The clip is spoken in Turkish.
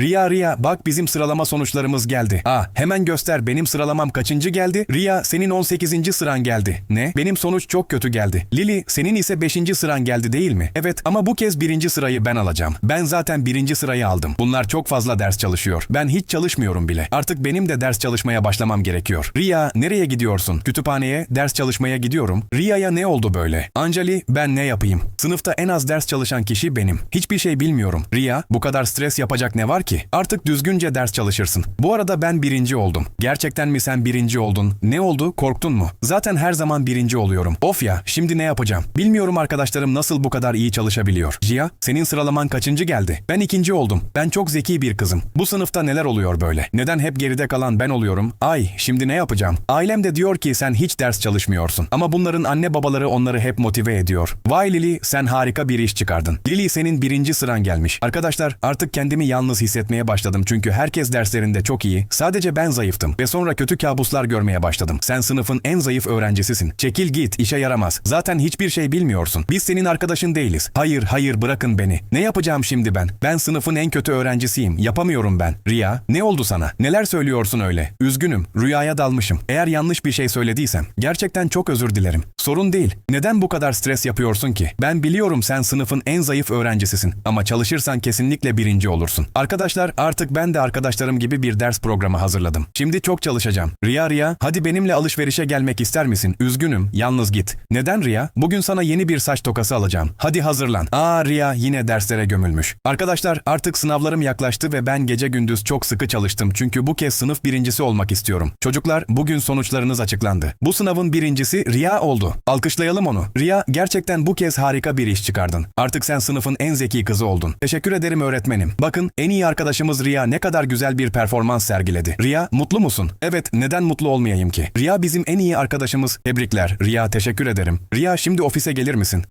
Riya Riya bak bizim sıralama sonuçlarımız geldi. Aa hemen göster benim sıralamam kaçıncı geldi? Riya senin 18. sıran geldi. Ne? Benim sonuç çok kötü geldi. Lili senin ise 5. sıran geldi değil mi? Evet ama bu kez birinci sırayı ben alacağım. Ben zaten birinci sırayı aldım. Bunlar çok fazla ders çalışıyor. Ben hiç çalışmıyorum bile. Artık benim de ders çalışmaya başlamam gerekiyor. Riya nereye gidiyorsun? Kütüphaneye ders çalışmaya gidiyorum. Riya'ya ne oldu böyle? Anjali ben ne yapayım? Sınıfta en az ders çalışan kişi benim. Hiçbir şey bilmiyorum. Riya bu kadar stres yapacak ne var ki? Artık düzgünce ders çalışırsın. Bu arada ben birinci oldum. Gerçekten mi sen birinci oldun? Ne oldu? Korktun mu? Zaten her zaman birinci oluyorum. Of ya şimdi ne yapacağım? Bilmiyorum arkadaşlarım nasıl bu kadar iyi çalışabiliyor. Jia senin sıralaman kaçıncı geldi? Ben ikinci oldum. Ben çok zeki bir kızım. Bu sınıfta neler oluyor böyle? Neden hep geride kalan ben oluyorum? Ay şimdi ne yapacağım? Ailem de diyor ki sen hiç ders çalışmıyorsun. Ama bunların anne babaları onları hep motive ediyor. Vay Lili sen harika bir iş çıkardın. Lili senin birinci sıran gelmiş. Arkadaşlar artık kendimi yalnız hissetmeye başladım çünkü herkes derslerinde çok iyi. Sadece ben zayıftım ve sonra kötü kabuslar görmeye başladım. Sen sınıfın en zayıf öğrencisisin. Çekil git işe yaramaz. Zaten hiçbir şey bilmiyorsun. Biz senin arkadaşın değiliz. Hayır hayır bırakın beni. Ne yapacağım şimdi ben? Ben sınıfın en kötü öğrencisiyim. Yapamıyorum ben. Riya ne oldu sana? Neler söylüyorsun öyle? Üzgünüm. Rüyaya dalmışım. Eğer yanlış bir şey söylediysem gerçekten çok özür dilerim. Sorun değil. Neden bu kadar stres yapıyorsun ki? Ben biliyorum sen sınıfın en zayıf öğrencisisin ama çalışırsan kesinlikle birinci olursun. Arkadaşlar artık ben de arkadaşlarım gibi bir ders programı hazırladım. Şimdi çok çalışacağım. Riya Riya hadi benimle alışverişe gelmek ister misin? Üzgünüm yalnız git. Neden Riya? Bugün sana yeni bir saç tokası alacağım. Hadi hazırlan. Aa Riya yine derslere gömülmüş. Arkadaşlar artık sınavlarım yaklaştı ve ben gece gündüz çok sıkı çalıştım çünkü bu kez sınıf birincisi olmak istiyorum. Çocuklar bugün sonuçlarınız açıklandı. Bu sınavın birincisi Riya oldu. Alkışlayalım onu. Riya gerçekten bu kez harika bir iş çıkardın. Artık sen sınıfın en zeki kızı oldun. Teşekkür ederim öğretmenim. Bakın en iyi arkadaşımız Riya ne kadar güzel bir performans sergiledi. Riya mutlu musun? Evet neden mutlu olmayayım ki? Riya bizim en iyi arkadaşımız. Tebrikler. Riya teşekkür ederim. Riya şimdi ofise gelir misin?